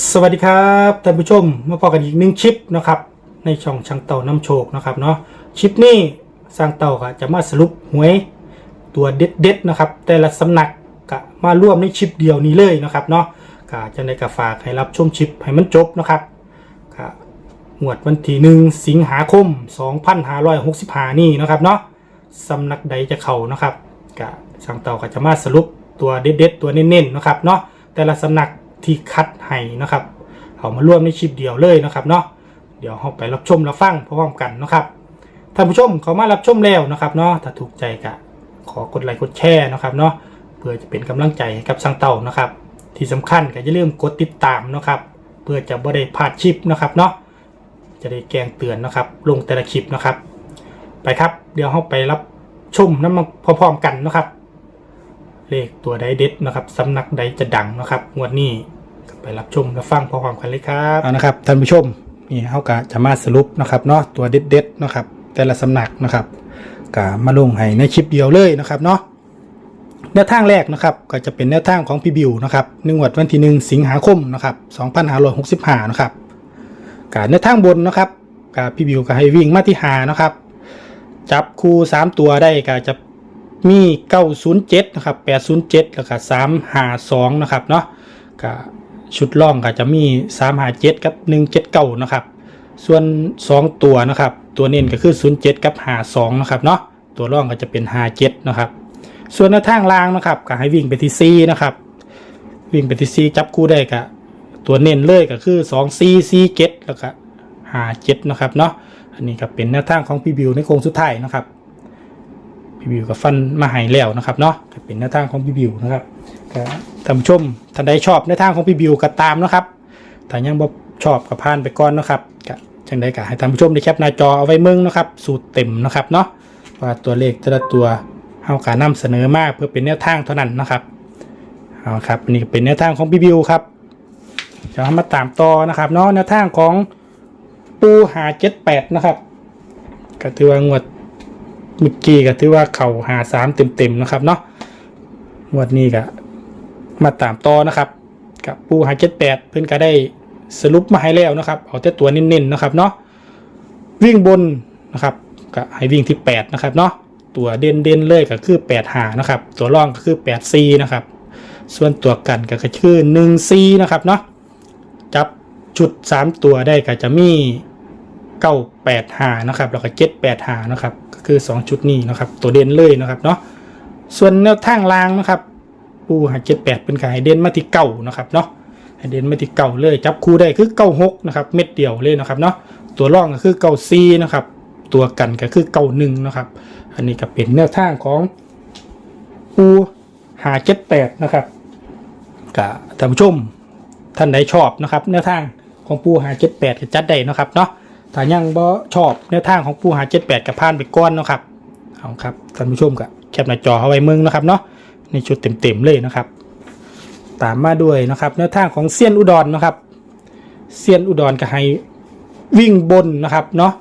สวัสดีครับท่านผู้ชมมาพบกันอีกหนึ่งคลิปนะครับในช่องช่างเต่าน้ำโชคนะครับเนาะคลิปนี้สร้างเต่าก็จะมาสรุปหวยตัวเด็ดๆนะครับ แต่ละสำนักก็มาร่วมในคลิปเดียวนี้เลยนะครับเนาะก็จะในกระฝากให้รับชมคลิปให้มันจบนะครับก็งวดวันที่หนึ่งสิงหาคม 2565 นี่นะครับเนาะสำนักใดจะเข้านะครับก็ช่างเต่าก็จะมาสรุปตัวเด็ดๆตัวเน้นๆนะครับเนาะแต่ละสำนัก ที่คัดให้นะครับเอามาร่วมในคลิปเดียวเลยนะครับเนาะเดี๋ยวเราไปรับชมรับฟังพร้อมกันนะครับท่านผู้ชมเขามารับชมแล้วนะครับเนาะถ้าถูกใจก็ขอกดไลค์กดแชร์นะครับเนาะเพื่อจะเป็นกำลังใจให้กับช่างเต่านะครับ ที่สำคัญก็อย่าลืมกดติดตามนะครับ เพื่อจะบ่ได้พลาดคลิปนะครับเนาะจะได้แจ้งเตือนนะครับ ลงแต่ละคลิปนะครับ ไปครับ เดี๋ยวเราไปรับชมน้ำมันพร้อมๆกันนะครับ เลขตัวใดเด็ดนะครับสำนักใดจะดังนะครับงวดนี้ไปรับชมและฟังพร้อมกันเลยครับเอานะครับท่านผู้ชมนี่เขาก็จะมาสรุปนะครับเนาะตัวเด็ดๆนะครับ แต่ละสำนักนะครับก็มาลงให้ในคลิปเดียวเลยนะครับเนาะแนวทางแรกนะครับก็จะเป็นแนวทางของพี่บิวนะครับหนึ่งวันวันที่หนึ่งสิงหาคมนะครับ2565นห้าร้อยหกสิบห้านะครับการแนวทางบนนะครับกับพี่บิวก็ให้วิ่งมาที่หานะครับ จับคู่สามตัวได้ก็จะ มี907นะครับ807แล้วก็352นะครับเนาะก็ชุดล่องก็จะมี357กับ179นะครับ ส่วน2ตัวนะครับ ตัวเน้นก็คือ07กับ52นะครับเนาะตัวล่องก็จะเป็น57นะครับ ส่วนหน้าทางล่างนะครับก็ให้วิ่งไปที่ C นะครับวิ่งไปที่ C จับคู่ได้ก็ตัวเน้นเลยก็คือ2 C C 7แล้วก็57นะครับเนาะอันนี้ก็เป็นแนวทางของพี่บิวในโค้งสุดท้ายนะครับ พี่บิวกับฟันมาให้แล้วนะครับเนาะก็เป็นแนวทางของพี่บิวนะครับก็ท่านผู้ชมท่านใดชอบแนวทางของพี่บิวก็ตามนะครับถ้ายังบ่ชอบก็ผ่านไปก่อนนะครับก็จังใดก็ให้ท่านผู้ชมได้แคปหน้าจอเอาไว้มืองนะครับ สูตรเต็มนะครับเนาะว่าตัวเลขแต่ละตัวเฮาการนำเสนอมากเพื่อเป็นแนวทางเท่านั้นนะครับเอาครับนนี้ก็เป็นแนวทางของพี่บิวครับจะมาตามต่อนะครับเนาะแนวทางของปูหาเจ็ดแปดนะครับก็ถือว่างวด เมื่อกี้ก็ถือว่าเข่าหาสามเต็มๆนะครับเนาะวดนี้ก็มาตามต่อนะครับ กับปูหาเจ็ดแปดเพื่อนก็ได้สรุปมาให้แล้วนะครับ เอาแต่ตัวเน้นๆนะครับเนาะวิ่งบนนะครับก็ให้วิ่งที่แปดนะครับเนาะตัวเด่นๆเลยก็คือแปดหานะครับ ตัวร่องก็คือแปดซีนะครับ ส่วนตัวกันก็คือหนึ่งซีนะครับเนาะจับจุดสามตัวได้ก็จะมีเก้าแปดหานะครับแล้วก็เจ็ดแปดหานะครับก็คือ 2 ชุดนี้นะครับตัวเด่นเลยนะครับเนาะส่วนแนวทางล่างนะครับปูหาเจ็ดแปดเป็นขายเด่นมาที่เก้านะครับเนาะเด่นมาที่เก้าเลยจับคู่ได้คือเก้าหกนะครับเม็ดเดียวเลยนะครับเนาะตัวร่องก็คือเก้าซีนะครับตัวกันก็คือเก้าหนึ่งนะครับอันนี้ก็เป็นแนวทางของปูหาเจ็ดแปดนะครับกับท่านผู้ชมท่านใดชอบนะครับแนวทางของปูหาเจ็ดแปดจัดได้นะครับเนาะ ถ้ายังบ่ชอบแนวทางของผู้หา78กับพานไปก้อนเนาะครับเอาครับท่านผู้ชมกับแคปหน้าจอเอาไว้มึงนะครับเนาะในชุดเต็มๆเลยนะครับ ตามมาด้วยนะครับแนวทางของเซียนอุดรนะครับเซียนอุดรก็ให้วิ่งบนนะครับเนาะ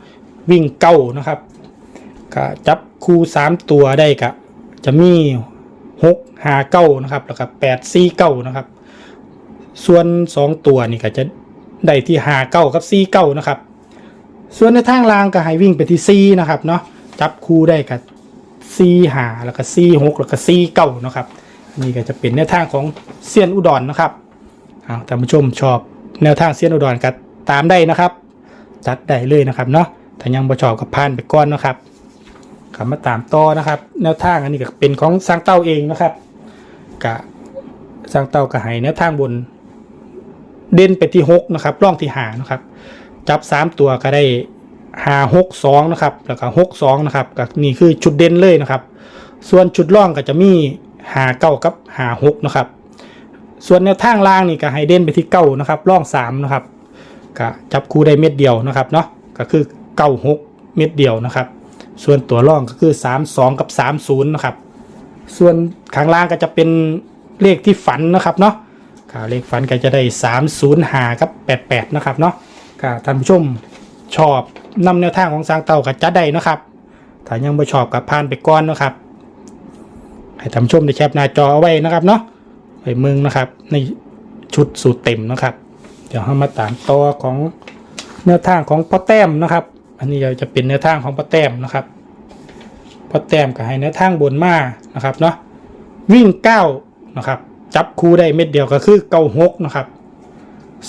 วิ่งเก้านะครับก็จับคู่สามตัวได้กะจะมีหกหาเก้านะครับแล้วก็แปดสี่เก้านะครับ ส่วนสองตัวนี่ก็จะได้ที่หาเก้ากับสี่เก้านะครับ ส่วนในทางล่างก็ให้วิ่งไปที่ 4 นะครับเนาะจับคู่ได้กับ4หาแล้วก็4 6แล้วก็4เก้านะครับนี่ก็จะเป็นแนวทางของเซียนอุดรนะครับเอาท่านผู้ชมชอบแนวทางเซียนอุดรก็ตามได้นะครับ จัดได้เลยนะครับเนาะถ้ายังบ่ชอบก็ผ่านไปก่อนนะครับกลับมาตามต่อนะครับ แนวทางอันนี้ก็เป็นของสร้างเต้าเองนะครับกะสร้างเต้าก็ให้แนวทางบน เด่นไปที่6นะครับร่องที่หานะครับ จับ3ตัวก็ได้หาหกสองนะครับแล้วก็หกสองนะครับก็นี่คือชุดเด่นเลยนะครับ ส่วนชุดร่องก็จะมีหาเก้ากับหาหกนะครับ ส่วนแนวทางล่างนี่ก็ให้เด่นไปที่เก้านะครับร่องสามนะครับก็จับคู่ได้เม็ดเดียวนะครับเนาะก็คือเก้าหกเม็ดเดียวนะครับ ส่วนตัวร่องก็คือสามสองกับสามศูนย์นะครับ ส่วนข้างล่างก็จะเป็นเลขที่ฝันนะครับเนาะเลขฝันก็จะได้สามศูนย์หากับแปดแปดนะครับเนาะ ก็ท่านผู้ชมชอบนำแนวทางของสร้างเต่ากับจัดได้นะครับถ้ายังไม่ชอบกับผ่านไปก่อนนะครับ ให้ท่านผู้ชมได้แคปหน้าจอเอาไว้นะครับเนาะไว้มึงนะครับ ในชุดสูตรเต็มนะครับ เดี๋ยวเรามาตามต่อของแนวทางของพ่อแต้มนะครับ อันนี้จะเป็นแนวทางของพ่อแต้มนะครับพ่อแต้มก็ให้แนวทางบนมานะครับเนาะวิ่งเก้านะครับ จับคู่ได้เม็ดเดียวก็คือเก้าหกนะครับ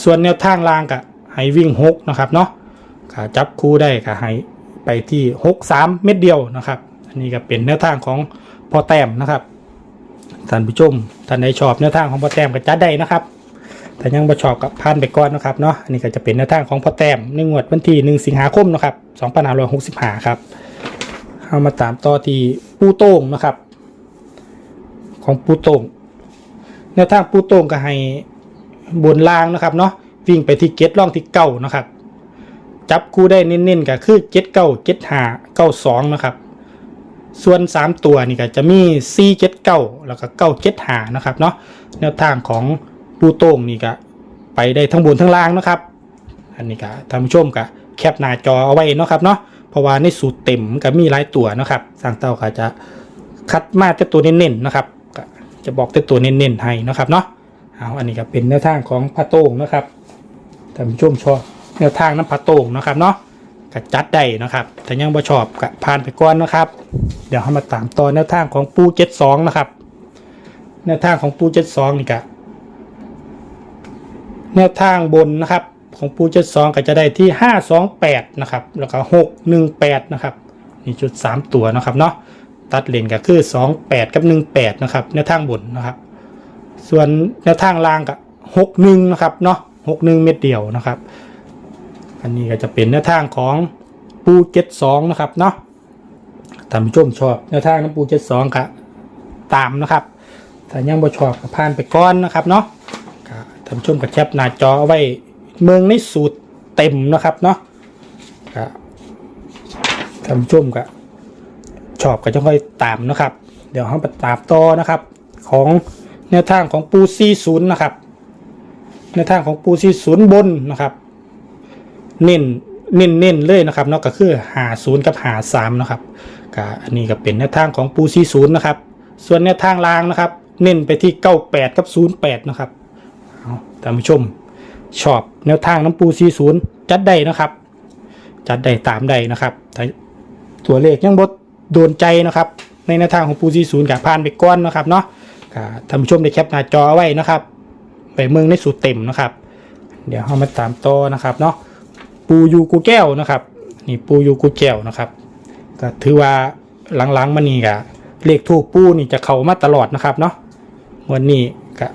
ส่วนแนวทางล่างก็ ให้วิ่งหกนะครับเนาะก็จับคู่ได้ก็ให้ไปที่หกสามเม็ดเดียวนะครับ อันนี้ก็เป็นแนวทางของพอแต้มนะครับท่านผู้ชมท่านใดชอบแนวทางของพอแต้มก็จัดได้นะครับแต่ยังบ่ชอบกับพันไปก่อนนะครับเนาะอันนี้ก็จะเป็นแนวทางของพอแต้มในงวดวันที่ 1 สิงหาคมนะครับ2565ครับเอามาตามต่อที่ปูโต้งนะครับ ของปูโต้งแนวทางปูโต้งก็ให้บนล่างนะครับเนาะ วิ่งไปที่เก็ตล่องที่เก้านะครับ จับคู่ได้เน้นๆก็คือเจ็ดเก้าเจ็ดห้าเก้าสองนะครับ ส่วน 3 ตัวนี่ก็จะมี C 7 9แล้วก็9 7หานะครับเนาะแนวทางของปูโต้งนี่ก็ไปได้ทั้งบนทั้งล่างนะครับ อันนี้ก็ท่านผู้ชมก็แคปหน้าจอเอาไว้เนาะครับเนาะเพราะว่าในสูตรเต็มก็มีหลายตัวนะครับสร้างเต้าก็จะคัดมาแต่ตัวเน้นๆนะครับจะบอกแต่ตัวเน้นๆให้นะครับเนาะเอาอันนี้ก็เป็นแนวทางของพระโต้งนะครับ ท่านผู้ชมชอบแนวทางน้ำพระโต้งนะครับเนาะก็จัดได้นะครับแต่ยังบ่ชอบก็ผ่านไปก่อนนะครับ เดี๋ยวเรามาตามต่อแนวทางของปูเจ็ดสองนะครับ แนวทางของปูเจ็ดสองนี่ก็แนวทางบนนะครับของปูเจ็ดสองก็จะได้ที่ห้าสองแปดนะครับแล้วก็หกหนึ่งแปดนะครับนี่จุดสามตัวนะครับเนาะตัดเลนก็คือสองแปดกับหนึ่งแปดนะครับแนวทางบนนะครับ ส่วนแนวทางล่างก็หกหนึ่งนะครับเนาะ หกหนึ่งเม็ดเดียวนะครับ อันนี้ก็จะเป็นแนวทางของปูเจ็ดสองนะครับเนาะท่านผู้ชมชอบแนวทางของปูเจ็ดสองครับตามนะครับถ้ายังบ่ชอบก็ผ่านไปก่อนนะครับเนาะท่านผู้ชมก็แคปหน้าจอเอาไว้เมืองในสูตรเต็มนะครับเนาะท่านผู้ชมก็ชอบก็จะค่อยตามนะครับ เดี๋ยวเราไปตามต่อนะครับ ของแนวทางของปูซีศูนย์นะครับ แนวทางของปูซีศูนย์บนนะครับ เน้นเน้นเน้นเลยนะครับเนาะก็คือหาศูนย์กับหาสามนะครับก็อันนี้ก็เป็นแนวทางของปูซีศูนย์นะครับ ส่วนแนวทางล่างนะครับ เน้นไปที่เก้าแปดกับศูนย์แปดนะครับเอาท่านผู้ชมชอบแนวทางน้ำปูซีศูนย์จัดได้นะครับ จัดได้ตามได้นะครับต่ตัวเลขยังบดโดนใจนะครับ ในแนวทางของปูซีศูนย์กับผ่านไปก้อนนะครับเนาะท่านผู้ชมได้แคปหน้าจอเอาไว้นะครับ ไปเมืองในสูตรเต็มนะครับ เดี๋ยวเรามาตามต่อนะครับเนาะปูยูกูแก้วนะครับ นี่ปูยูกูแก้วนะครับก็ถือว่าหลังๆมานี่ก็เลขทูปปูนี่จะเข้ามาตลอดนะครับเนาะวันนี้ก็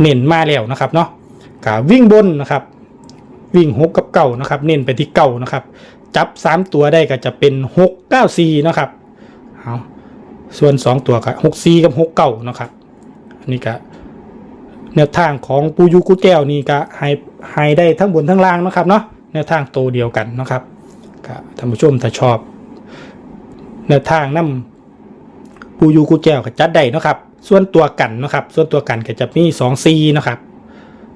เน้นมาแล้วนะครับเนาะก็วิ่งบนนะครับวิ่งหกกับเก่านะครับ เน้นไปที่เก่านะครับ จับสามตัวได้ก็จะเป็นหกเก้าสี่นะครับเอาส่วนสองตัวก็หกสี่กับหกเก้านะครับอันนี้ก็ แนวทางของปูยูกูแก้วนี่ก็ให้ให้ได้ทั้งบนทั้งล่างนะครับเนาะแนวทางโตวเดียวกันนะครับก็ท่านผู้ชมถ้าชอบ แนวทางน้ำปูยูกูแก้วก็จัดได้นะครับ ส่วนตัวกันนะครับ ส่วนตัวกันก็จะมีสองซีนะครับ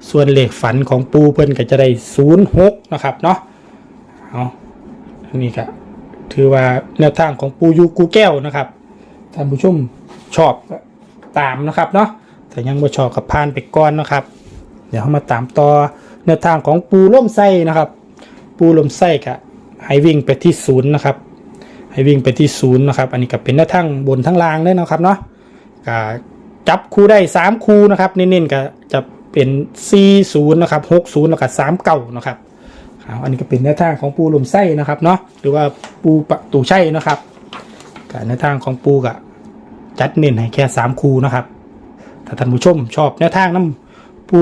ส่วนเลขฝันของปูเพิ่นก็จะได้ศูนย์หกนะครับเนาะเอาอันนี้ก็ถือว่าแนวทางของปูยูกูแก้วนะครับท่านผู้ชมชอบตามนะครับเนาะ แต่ยังไม่ชอบกับพานไปก่อนนะครับ เดี๋ยวเรามาตามต่อแนวทางของปูล่มไส้นะครับ ปูลมไส้กะให้วิ่งไปที่ศูนย์นะครับให้วิ่งไปที่ศูนย์นะครับ อันนี้ก็เป็นแนวทางบนทั้งล่างเลยนะครับเนาะก็จับคู่ได้สามคู่นะครับเน้นๆก็จะเป็น4 0นะครับ6 0แล้วก็3เก่านะครับอันนี้ก็เป็นแนวทางของปูลมไส้นะครับเนาะหรือว่าปูประตูไช่นะครับกับแนวทางของปูกะจัดเน้นให้แค่สามคู่นะครับ ถ้าท่านผู้ชมชอบแนวทางน้ำปู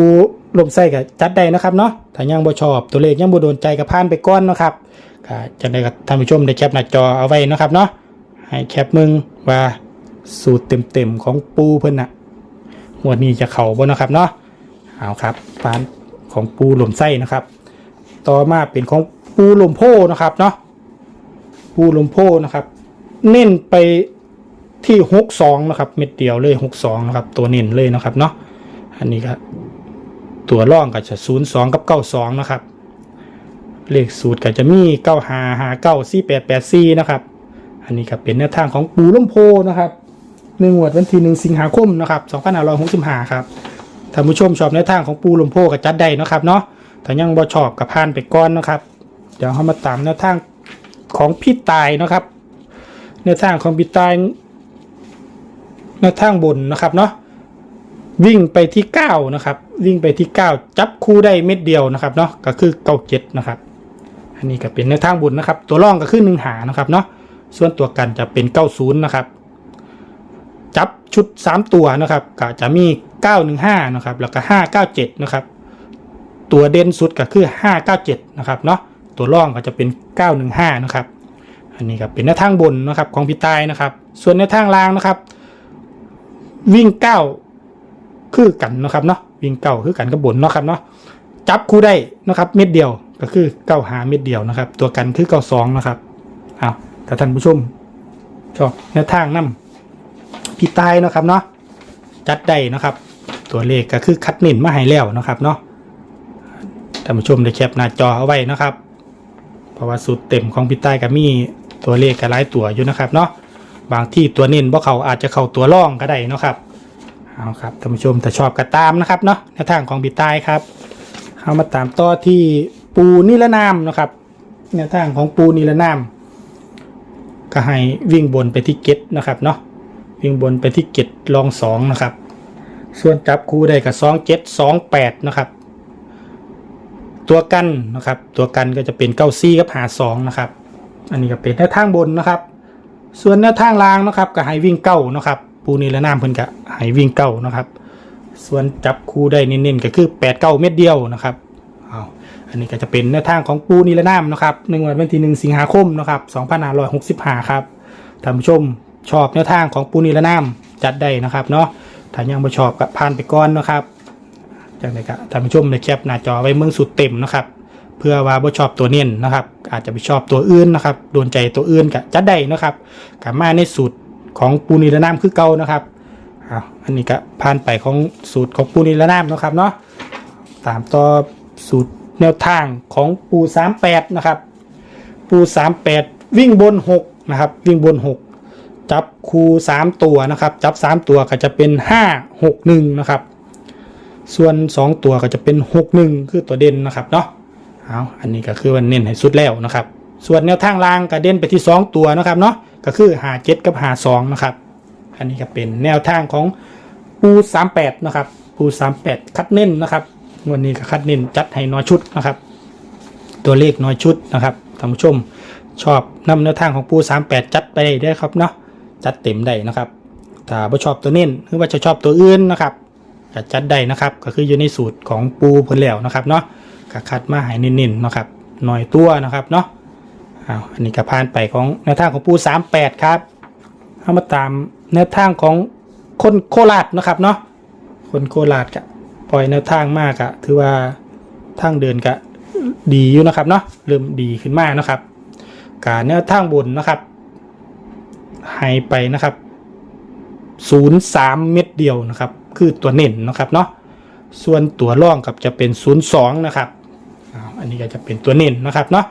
ลมไส้กับจัดได้นะครับเนาะถ้ายังบ่ชอบตัวเลขยังบ่โดนใจกับพานไปก้อนนะครับก็จะได้กับท่านผู้ชมได้แคปหน้าจอเอาไว้นะครับเนาะให้แคปมึงว่าสูตรเต็มๆของปูเพิ่นน่ะงวดนี้จะเข่าบ่นะครับเนาะเอาครับพานของปูลมไส้นะครับ ต่อมาเป็นของปูลมโพนะครับเนาะปูลมโพนะครับ เน้นไป ที่หกสองนะครับ เม็ดเดียวเลยหกสองนะครับ ตัวเน้นเลยนะครับเนาะอันนี้ก็ตัวร่องก็จะศูนย์สองกับเก้าสองนะครับ เลขสูตรก็จะมีเก้าหาหาเก้าสี่แปดแปดสี่นะครับ อันนี้ก็เป็นแนวทางของปูลมโพนะครับหนึ่งวันวันที่หนึ่งสิงหาคมนะครับสองพันห้าร้อยหกสิบห้าครับท่านผู้ชมชอบแนวทางของปูลมโพก็จัดได้นะครับเนาะถ้ายังบ่ชอบกับผ่านไปก่อนนะครับ เดี๋ยวเรามาตามแนวทางของพี่ตายนะครับ แนวทางของพี่ตาย แนวทางบนนะครับเนาะวิ่งไปที่เก้านะครับ วิ่งไปที่เก้าจับคู่ได้เม็ดเดียวนะครับเนาะก็คือเก้าเจ็ดนะครับ อันนี้ก็เป็นแนวทางบนนะครับ ตัวร่องก็คือหนึ่งหานะครับเนาะส่วนตัวกันจะเป็นเก้าศูนย์นะครับจับชุด 3 ตัวนะครับก็จะมี 915 นะครับ แล้วก็ 597 นะครับ ตัวเด่นสุดก็คือ 597 นะครับเนาะตัวร่องก็จะเป็น 915 นะครับ อันนี้ก็เป็นแนวทางบนนะครับของพี่ตายนะครับ ส่วนแนวทางล่างนะครับ วิ่ง9คือกันนะครับเนาะวิ่งเก้าคือกันกับบนเนาะครับเนาะจับคู่ได้นะครับ เม็ดเดียวก็คือเก้าหาเม็ดเดียวนะครับ ตัวกันคือเก้าสองนะครับอ้าวถ้าท่านผู้ชมชอบแนวทางนํพี่ตายนะครับเนาะจัดได้นะครับ ตัวเลขก็คือคัดเน้นมาให้แล้วนะครับเนาะท่านผู้ชมได้แคปหน้าจอเอาไว้นะครับเพราะว่าสูตรเต็มของพี่ตายก็มีตัวเลขก็หลายตัวอยู่นะครับเนาะ บางที่ตัวเน้นบ่เขาอาจจะเข้าตัวร่องก็ได้นะครับเอาครับท่านผู้ชมถ้าชอบก็ตามนะครับเนาะในวทางของพี่ตายครับเอามาตามต่อที่ปูนิรนามนะครับแนวทางของปูนิรนาม ก็ให้วิ่งบนไปที่เก็ตนะครับเนาะวิ่งบนไปที่เกตลองสองนะครับ ส่วนจับคู่ได้กับสองเจ็ดสองแปดนะครับ ตัวกันนะครับ ตัวกันก็จะเป็นเก้าซี่กับหาสองนะครับ อันนี้ก็เป็นแนวทางบนนะครับ ส่วนแนวทางลางนะครับก็ให้วิ่งเก้านะครับปูนีและน้ำเพิ่นก็ให้วิ่งเก้านะครับส่วนจับคู่ได้เน้นๆก็คือแปดเก้าเม็ดเดียวนะครับเอาอันนี้ก็จะเป็นแนวทางของปูนีและน้ำนะครับหนึ่งวันวันที่หนึ่งสิงหาคมนะครับสองพันห้าร้อยหกสิบห้าครับท่านผู้ชมชอบแนวทางของปูนีและน้ำจัดได้นะครับเนาะถ้ายังไม่ชอบก็ผ่านไปก่อนนะครับจากนั้นก็ท่านผู้ชมในแคปหน้าจอไว้เมืองสุดเต็มนะครับ เพื่อว่าบ่ชอบตัวเน้นนะครับ อาจจะไปชอบตัวอื่นนะครับโดนใจตัวอื่นก็จัดได้นะครับกลับมาในสูตรของปูนีและน้ำคือเก่านะครับอ้าวอันนี้ก็ผ่านไปของสูตรของปูนีและน้ำนะครับเนาะตามต่อสูตรแนวทางของปู 38 นะครับ ปู 38 วิ่งบน 6 นะครับ วิ่งบน 6 จับคูสามตัวนะครับ จับสามตัวก็จะเป็นห้าหกหนึ่งนะครับ ส่วนสองตัวก็จะเป็นหกหนึ่งคือตัวเด่นนะครับเนาะ เอาอันนี้ก็คือวันเน้นให้สุดแล้วนะครับ ส่วนแนวทางล่างก็เด่นไปที่สองตัวนะครับเนาะก็คือหาเจ็ดกับหาสองนะครับ อันนี้ก็เป็นแนวทางของปูสามแปดนะครับปูสามแปดคัดเน้นนะครับวันนี้ก็คัดเน้นจัดให้น้อยชุดนะครับ ตัวเลขน้อยชุดนะครับท่านผู้ชมชอบนำแนวทางของปู 38 จัดไปได้ครับเนาะจัดเต็มได้นะครับ ถ้าบ่ชอบตัวเน้นหรือว่าจะชอบตัวอื่นนะครับก็จัดได้นะครับ ก็คืออยู่ในสูตรของปูเพิ่นแล้วนะครับเนาะ ก็คัดมาให้เน้นๆนะครับหน่อยตัวนะครับเนาะอ้าวอันนี้ก็ผ่านไปของแนวทางของปู38 ครับเอามาตามแนวทางของคนโคราชนะครับเนาะคนโคราชก็ปล่อยแนวทางมากอะถือว่าทางเดินก็ดีอยู่นะครับเนาะเริ่มดีขึ้นมากนะครับการแนวทางบนนะครับหายไปนะครับศูนย์สามเม็ดเดียวนะครับ คือตัวเน้นนะครับเนาะส่วนตัวร่องกับจะเป็นศูนย์สองนะครับ อันนี้ก็จะเป็นตัวเน้นนะครับเนาะ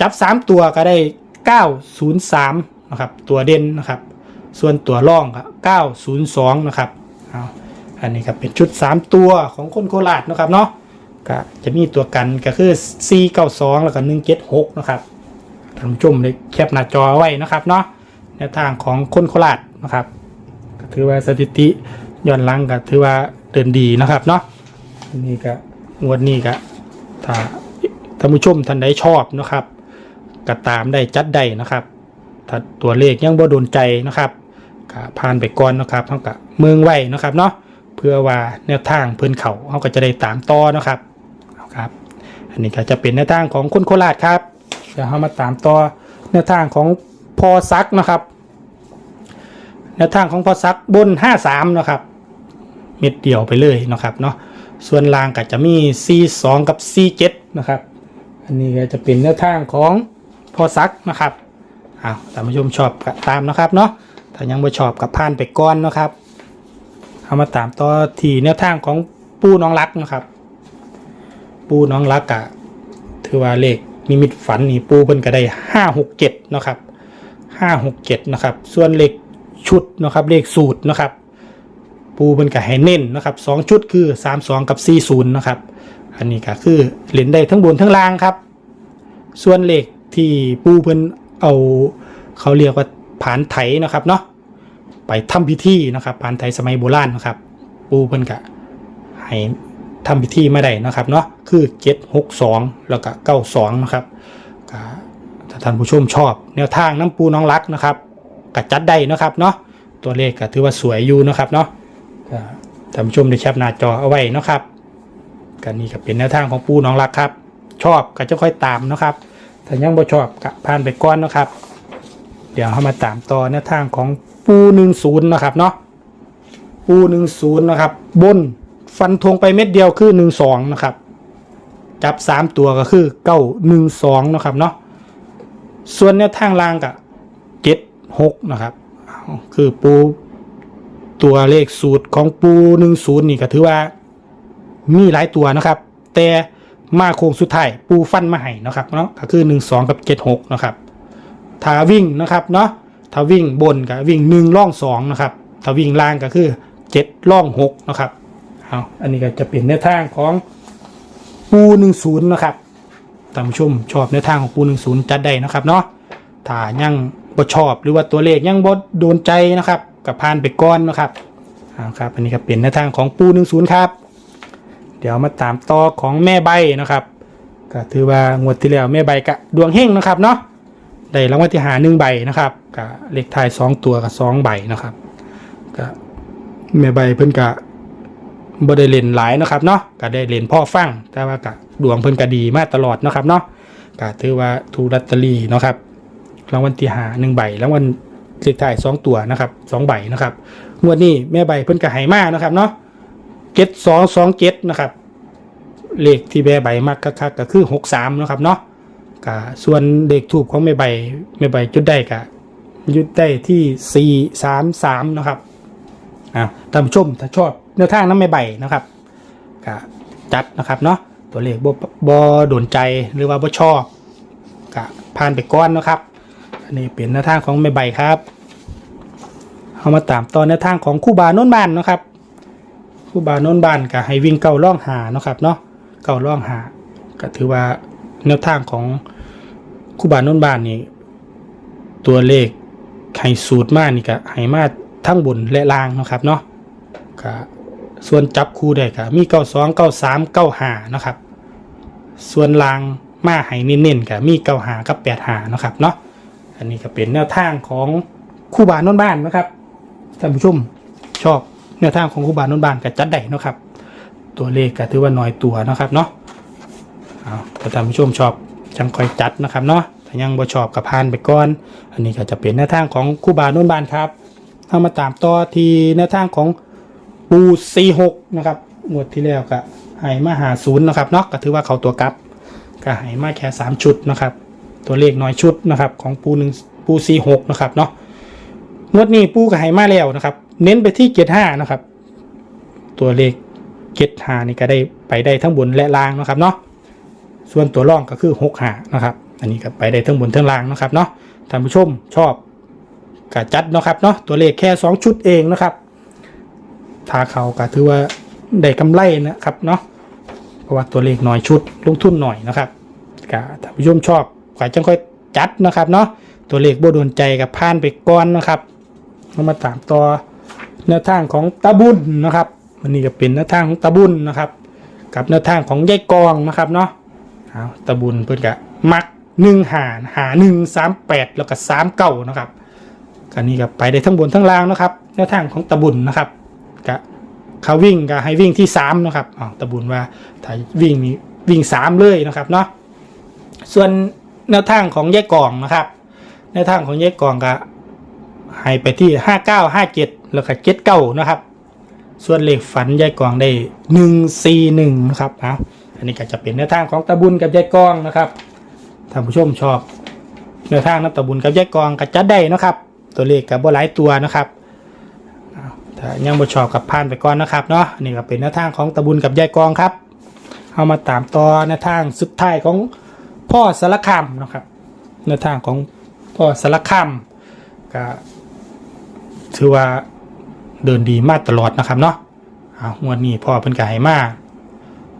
จับสามตัวก็ได้เก้าศูนย์สามนะครับตัวเด่นนะครับส่วนตัวร่องก็เก้าศูนย์สองนะครับอ้าวอันนี้ก็เป็นชุดสามตัวของคนโคราชนะครับเนาะก็จะมีตัวกันก็คือ C 9 2 แล้วก็ 176นะครับท่านผู้ชมได้แคปหน้าจอไว้นะครับเนาะแนวทางของคนโคราชนะครับก็ถือว่าสถิติย้อนหลังก็ถือว่าเดินดีนะครับเนาะนนี่ก็งวดนี้ก็ถ้า ท่านผู้ชมท่านใดชอบนะครับก็ตามได้จัดได้นะครับ ถ้าตัวเลขยังบ่โดนใจนะครับก็ผ่านไปก่อนนะครับเท่ากับเมืองไว้นะครับเนาะเพื่อว่าแนวทางเพื่อนเขาเขาก็จะได้ตามต่อนะครับครับอันนี้ก็จะเป็นแนวทางของคนโคราชครับเดี๋ยวเรามาตามต่อแนวทางของพอซักนะครับแนวทางของพอซักบน 53 นะครับ เม็ดเดียวไปเลยนะครับเนาะส่วนล่างก็จะมี C2 กับ C7 นะครับ อันนี้ก็จะเป็นแนวทางของพอซักนะครับอ้าวท่านผู้ชมชอบก็ตามนะครับเนาะถ้ายังไม่ชอบกับผ่านไปก่อนนะครับเอามาตามต่อที่แนวทางของปูน้องรักนะครับ ปูน้องรักอะถือว่าเลขนิมิตฝันนี่ปูเพิ่นก็ได้ห้าหกเจ็ดนะครับห้าหกเจ็ดนะครับ ส่วนเลขชุดนะครับ เลขสูตรนะครับ ปูเพิ่นก็ให้เน้นนะครับสองชุดคือสามสองกับสี่ศูนย์นะครับ อันนี้ก็คือเล่นได้ทั้งบนทั้งล่างครับ ส่วนเหล็กที่ปูเพิ่นเอาเขาเรียกว่าผานไถนะครับเนาะไปทำพิธีนะครับผานไถสมัยโบราณนะครับ ปูเพิ่นก็ให้ทำพิธีมาได้นะครับเนาะคือ762แล้วก็92นะครับถ้าท่านผู้ชมชอบ แนวทางน้ำปูน้องรักนะครับก็จัดได้นะครับเนาะตัวเลขก็ถือว่าสวยอยู่นะครับเนาะท่านผู้ชมได้แคปหน้าจอเอาไว้นะครับ กันนี่ก็เป็นแนวทางของปูน้องรักครับ ชอบก็จะค่อยตามนะครับถ้ายังบ่ชอบก็ผ่านไปก่อนนะครับ เดี๋ยวเรามาตามต่อแนวทางของปูหนึ่งศูนย์นะครับเนาะปูหนึ่งศูนย์นะครับ บนฟันธงไปเม็ดเดียวคือหนึ่งสองนะครับ จับสามตัวก็คือเก้าหนึ่งสองนะครับเนาะส่วนแนวทางล่างก็เจ็ดหกนะครับ คือปูตัวเลขสูตรของปูหนึ่งศูนย์นี่ก็ถือว่า มีหลายตัวนะครับ แต่มาโค้งสุดท้ายปูฟันมาให้นะครับเนาะก็คือ 1 2 กับ 7 6 นะครับถ้าวิ่งนะครับเนาะถ้าวิ่งบนก็วิ่ง1ล่อง2นะครับถ้าวิ่งล่างก็คือ 7ล่อง6นะครับเอาอันนี้ก็จะเป็นแนวทางของปู10นะครับท่านผู้ชมชอบแนวทางของปู10จัดได้นะครับเนาะถ้ายังบ่ชอบหรือว่าตัวเลขยังบ่โดนใจนะครับกับพานไปก่อนนะครับเอาครับอันนี้ก็เป็นแนวทางของปู10ครับ เดี๋ยวมาตามต่อของแม่ใบนะครับก็ถือว่างวดที่แล้วแม่ใบกะดวงเฮงนะครับเนาะได้รางวัลที่หาหนึ่งใบนะครับกับเลขท้ายสองตัวกับสองใบนะครับก็แม่ใบเพิ่นกะบ่ได้เล่นหลายนะครับเนาะก็ได้เล่นพ่อฟังแต่ว่ากะดวงเพิ่นก็ดีมาตลอดนะครับเนาะก็ถือว่าถูกลอตเตอรี่นะครับรางวัลที่หาหนึ่งใบรางวัลเลขท้ายสองตัวนะครับสองใบนะครับงวดนี้แม่ใบเพิ่นก็ให้มานะครับเนาะ เจ็ดสองสองเจ็ดนะครับ เลขที่แม่ใบมากคักก็คือหกสามนะครับเนาะกส่วนเลขทูบของแม่ใบแม่ใบจุดได้กะยุดได้ที่สี่สามสามนะครับอ่าท่านผู้ชมถ้าชอบแนวทางน้ำแม่ใบนะครับกจัดนะครับเนาะตัวเลขบบโดนใจหรือว่าบ่ชอบกะผ่านไปก้อนนะครับ อันนี้เป็นแนวทางของแม่ใบครับเอามาตามตอนแนวทางของคู่บาโน้นบ้านนะครับ ผู้บาโน้นบ้านก็ให้วิ่งเก่าล่องหาเนาะครับเนาะเก่าล่องหาก็ถือว่าแนวทางของคู่บาโน้นบ้านนี่ตัวเลขให้สูตรมากนี่ก็ให้มาทั้งบนและล่างเนาะครับเนาะก็ส่วนจับคู่ได้ก็มีเก้าสองเก้าสามเก้าหานะครับ ส่วนล่างมาให้เน้นๆก็มีเก้าหากับแปดหานะครับเนาะอันนี้ก็เป็นแนวทางของคู่บาโน้นบ้านนะครับท่านผู้ชมชอบ แนวทางของครูบาโนนบานกับจัดได้เนาะครับ ตัวเลขก็ถือว่าน้อยตัวนะครับเนาะเอาถ้าท่านผู้ชมชอบจังคอยจัดนะครับเนาะถ้ายังบ่ชอบกับพานไปก่อน อันนี้ก็จะเป็นแนวทางของครูบาโนนบานครับเอามาตามต่อที่แนวทางของปูซีหกนะครับงวดที่แล้วก็ให้มาหาศูนย์นะครับเนาะก็ถือว่าเขาตัวกลับก็ให้มาแค่สามชุดนะครับ ตัวเลขน้อยชุดนะครับของปูหนึ่งปูซีหกนะครับเนาะงวดนี้ปูก็ให้มาแล้วนะครับ เน้นไปที่เกียรห้านะครับ ตัวเลขเกียรห้านี่ก็ได้ไปได้ทั้งบนและล่างนะครับเนาะส่วนตัวร่องก็คือหกหานะครับ อันนี้ก็ไปได้ทั้งบนทั้งล่างนะครับเนาะท่านผู้ชมชอบก็จัดนะครับเนาะตัวเลขแค่สองชุดเองนะครับถ้าเขาก็ถือว่าได้กำไรนะครับเนาะเพราะว่าตัวเลขน้อยชุดลงทุนหน่อยนะครับก็ท่านผู้ชมชอบก็จังค่อยจัดนะครับเนาะตัวเลขโบโดนใจกับพานไปก่อนนะครับเรามาตามต่อ แนวทางของตาบุญนะครับวันนี้ก็เป็นแนวทางของตาบุญนะครับ กับแนวทางของยายกองนะครับเนาะเอาตาบุญเพิ่นกะมักหนึ่งหาหาหนึ่งสามแปดแล้วก็สามเก้านะครับกันนี้ก็ไปได้ทั้งบนทั้งล่างนะครับแนวทางของตาบุญนะครับกะเขาวิ่งก็ให้วิ่งที่สามนะครับอ๋อตาบุญว่าถ้าวิ่งนี่วิ่งสามเลยนะครับเนาะส่วนแนวทางของยายกองนะครับแนวทางของยายกองก็ให้ไปที่ห้าเก้าห้าเจ็ด แล้วก็เจ็ดเก้านะครับ ส่วนเลขฝันยายกองได้หนึ่งสี่หนึ่งนะครับอะอันนี้ก็จะเป็นแนวทางของตะบุญกับยายกองนะครับท่านผู้ชมชอบแนวทางน้ำตะบุญกับยายกองก็จัดได้นะครับ ตัวเลขกับบ่หลายตัวนะครับถ้ายังบ่ชอบกับผ่านไปก่อนนะครับเนาะอันนี้ก็เป็นแนวทางของตะบุญกับยายกองครับเอามาตามต่อแนวทางสุดท้ายของพ่อสารคามนะครับแนวทางของพ่อสารคามก็ถือว่า เดินดีมากตลอดนะครับเนาะเอางวดนี้พ่อเพิ่นก็ให้มาก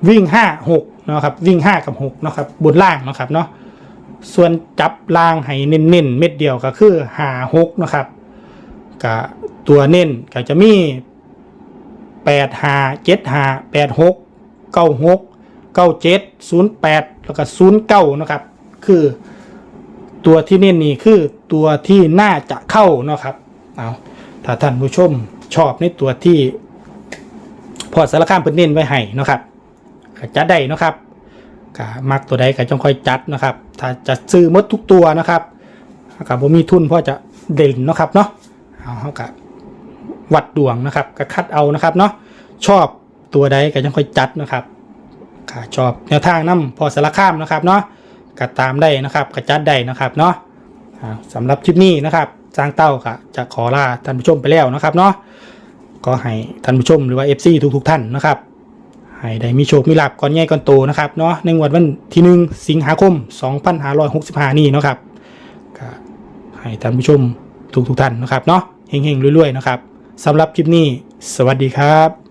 วิ่งห้าหกนะครับวิ่งห้ากับหกนะครับบนล่างนะครับเนาะส่วนจับล่างให้เน้นๆเม็ดเดียวก็คือหาหกนะครับกับตัวเน้นก็จะมีแปดหาเจ็ดหาแปดหกเก้าหกเก้าเจ็ดศูนย์แปดแล้วก็ศูนย์เก้านะครับ คือตัวที่เน้นนี่คือตัวที่น่าจะเข้านะครับเอาถ้าท่านผู้ชม ชอบในตัวที่พอสารคามเพิ่นเน้นไว้ให้นะครับจัดได้นะครับก็มักตัวใดก็จงค่อยจัดนะครับ ถ้าจะซื้อมดทุกตัวนะครับก็บ่มีทุนพอจะเด่นนะครับเนาะเอาเฮาก็วัดดวงนะครับก็คัดเอานะครับเนาะชอบตัวใดก็จงค่อยจัดนะครับก็ชอบแนวทางนํพอสารคามนะครับเนาะก็ตามได้นะครับก็จัดได้นะครับเนาะสำหรับคลิปนี้นะครับสร้างเต้าก็จะขอลาท่านผู้ชมไปแล้วนะครับเนาะ ก็ให้ท่านผู้ชมหรือว่า FC ทุกๆท่านนะครับให้ได้มีโชคมีลาบก่อนใหญ่ก่อนโตนะครับเนาะในงวดวันที่หนึ่งสิงหาคม 2565 นี้นะครับก็ให้ท่านผู้ชมทุกๆท่านนะครับเนาะเฮงๆรวยๆนะครับสำหรับคลิปนี้ สวัสดีครับ